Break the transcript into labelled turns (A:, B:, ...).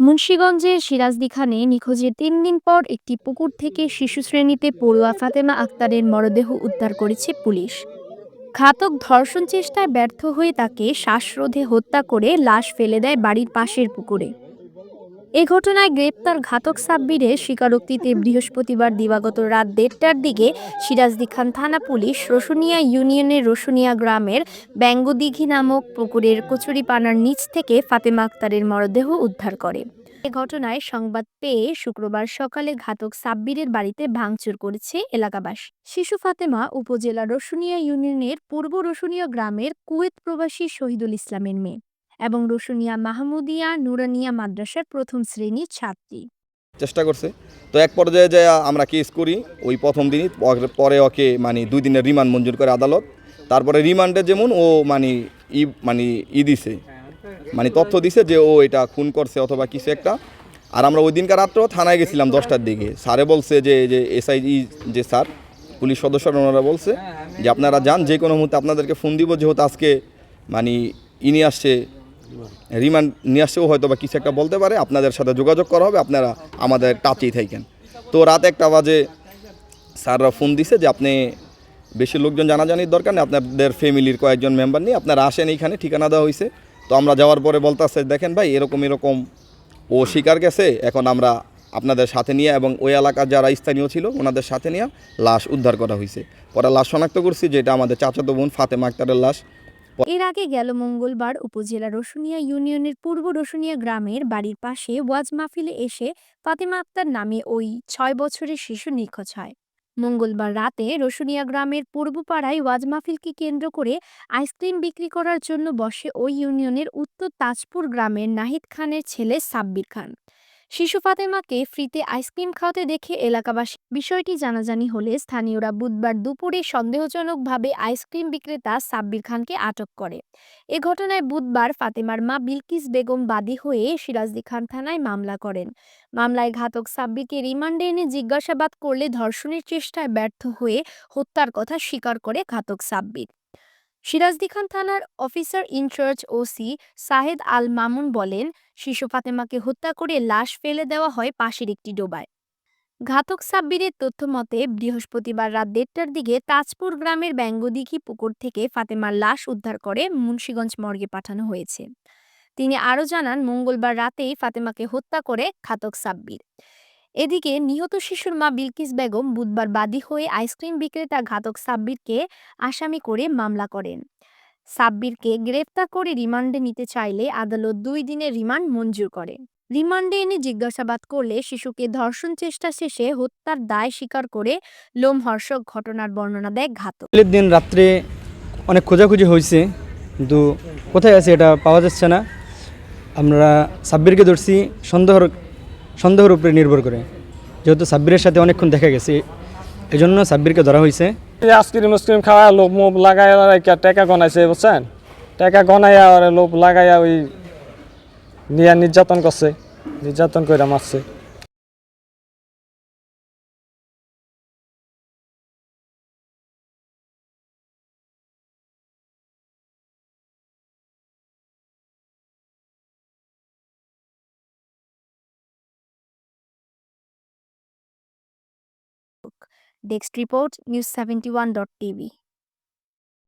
A: মুন্সীগঞ্জের সিরাজদিখানে নিখোঁজের তিন দিন পর একটি পুকুর থেকে শিশু শ্রেণীতে পড়ুয়া ফাতেমা আক্তারের মরদেহ উদ্ধার করেছে পুলিশ। ঘাতক ধর্ষণ চেষ্টায় ব্যর্থ হয়ে তাকে শ্বাসরোধে হত্যা করে লাশ ফেলে দেয় বাড়ির পাশের পুকুরে। এ ঘটনায় গ্রেপ্তার ঘাতক সাব্বিরের স্বীকারোক্তিতে বৃহস্পতিবার দিবাগত রাত দেড়টার দিকে সিরাজদিখান থানা পুলিশ রসুনিয়া ইউনিয়নের রসুনিয়া গ্রামের ব্যঙ্গদিঘি নামক পুকুরের কচুরিপানার নিচ থেকে ফাতেমা আক্তারের মরদেহ উদ্ধার করে। এ ঘটনায় সংবাদ পেয়ে শুক্রবার সকালে ঘাতক সাব্বিরের বাড়িতে ভাঙচুর করেছে এলাকাবাসী। শিশু ফাতেমা উপজেলা রসুনিয়া ইউনিয়নের পূর্ব রসুনিয়া গ্রামের কুয়েত প্রবাসী শহীদুল ইসলামের মেয়ে। এবং রসুনিয়া মাহমুদিয়া নুরানিয়া মাদ্রাসার প্রথম শ্রেণির ছাত্রী।
B: চেষ্টা করছে। তো এক পর্যায়ে যে আমরা কেস করি, ওই প্রথম দিনই পর- ওকে মানে দুই দিনের রিমান্ড মঞ্জুর করে আদালত। তারপরে রিমান্ডে যেমন ও মানে ই মানে ই দিছে। মানে তথ্য দিছে যে ও এটা খুন করছে অথবা কিছু একটা। আর আমরা ওই দিনকার রাত্রেও থানায় গেছিলাম দশটার দিকে। স্যারে বলছে যে যে এসআইজি যে স্যার, পুলিশ সদস্যরা, ওনারা বলছে যে, আপনারা যান যে কোনো মুহূর্তে আপনাদেরকে ফোন দিব, যেহেতু আজকে মানে ই নিয়ে আসছে রিমান্ড নিয়ে আসছেও হয়তো বা কিছু একটা বলতে পারে, আপনাদের সাথে যোগাযোগ করা হবে, আপনারা আমাদের টাচেই থাকেন তো রাত একটা বাজে স্যাররা ফোন দিছে যে আপনি বেশি লোকজন জানাজানির দরকার নেই, আপনাদের ফ্যামিলির কয়েকজন মেম্বার নিয়ে আপনারা আসেন এইখানে, ঠিকানা দেওয়া হয়েছে তো আমরা যাওয়ার পরে বলতেছে, দেখেন ভাই, এরকম এরকম, ও শিকার গেছে, এখন আমরা আপনাদের সাথে নিয়ে এবং ওই এলাকার যারা স্থানীয় ছিল, ওনাদের সাথে নিয়ে লাশ উদ্ধার করা হয়েছে পরে লাশ শনাক্ত করছি, যেটা আমাদের চাচাতো বোন ফাতেমা আক্তারের লাশ।
A: এর আগে গেল মঙ্গলবার উপজেলা রসুনিয়া ইউনিয়নের পূর্ব রসুনিয়া গ্রামের বাড়ির পাশে ওয়াজ মাহফিলে এসে ফাতেমা আক্তার নামে ওই ছয় বছরের শিশু নিখোঁজ হয়। মঙ্গলবার রাতে রসুনিয়া গ্রামের পূর্বপাড়ায় ওয়াজ মাহফিলকে কেন্দ্র করে আইসক্রিম বিক্রি করার জন্য বসে ওই ইউনিয়নের উত্তর তাজপুর গ্রামের নাহিদ খানের ছেলে সাব্বির খান। শিশু ফাতেমাকে ফ্রিতে আইসক্রিম খাওয়াতে দেখে এলাকাবাসী বিষয়টি জানাজানি হলে স্থানীয়রা বুধবার দুপুরে সন্দেহজনকভাবে আইসক্রিম বিক্রেতা সাব্বির খানকে আটক করে। এ ঘটনায় বুধবার ফাতেমার মা বিলকিস বেগম বাদী হয়ে সিরাজদি খান থানায় মামলা করেন। মামলায় ঘাতক সাব্বিরকে রিমান্ডে এনে জিজ্ঞাসাবাদ করলে ধর্ষণের চেষ্টায় ব্যর্থ হয়ে হত্যার কথা স্বীকার করে ঘাতক সাব্বির। সিরাজদি খান থানার officer in charge OC Shahed Al Mamun বলেন শিশু ফাতেমাকে হত্যা করে লাশ ফেলে দেওয়া হয় পাশের একটি ডোবায়। ঘাতক সাব্বিরের তথ্য মতে, বৃহস্পতিবার রাত দেড়টার দিকে তাজপুর গ্রামের ব্যঙ্গদিঘি পুকুর থেকে ফাতেমার লাশ উদ্ধার করে মুন্সীগঞ্জ মর্গে পাঠানো হয়েছে। তিনি আরও জানান, মঙ্গলবার রাতেই ফাতেমাকে হত্যা করে ঘাতক সাব্বির। এদিকে নিহত শিশুর মা বিলকিস বেগম বুধবার বাদী হয়ে আইসক্রিম বিক্রেতা ঘাতক সাব্বিরকে আসামি করে মামলা করেন। সাব্বিরকে গ্রেফতার করে রিমান্ডে নিতে চাইলে আদালত দুই দিনের রিমান্ড মঞ্জুর করে। রিমান্ডে এনে জিজ্ঞাসাবাদ করলে শিশুকে ধর্ষণ চেষ্টা শেষে হত্যার দায় স্বীকার করে লোমহর্ষক ঘটনার বর্ণনা দেয় ঘাতক।
C: দিন রাত্রে অনেক খোঁজাখুঁজি হয়েছে, কিন্তু কোথায় আছে এটা পাওয়া যাচ্ছে না। আমরা সাব্বিরকে ধরছি সন্দেহর, সন্দেহের উপরে নির্ভর করে। যেহেতু সাব্বিরের সাথে অনেকক্ষণ দেখা গেছে এই জন্য সাব্বিরকে ধরা হয়েছে।
D: আইসক্রিম উসক্রিম খাওয়া লোভ মোভ লাগাই টাকা গনাইছে, বুঝছেন? টাকা গনাইয়া আর লোভ লাগাইয়া ওই নিয়া নির্যাতন করছে, নির্যাতন করে মারছে।
A: desk report news seventy one dot TV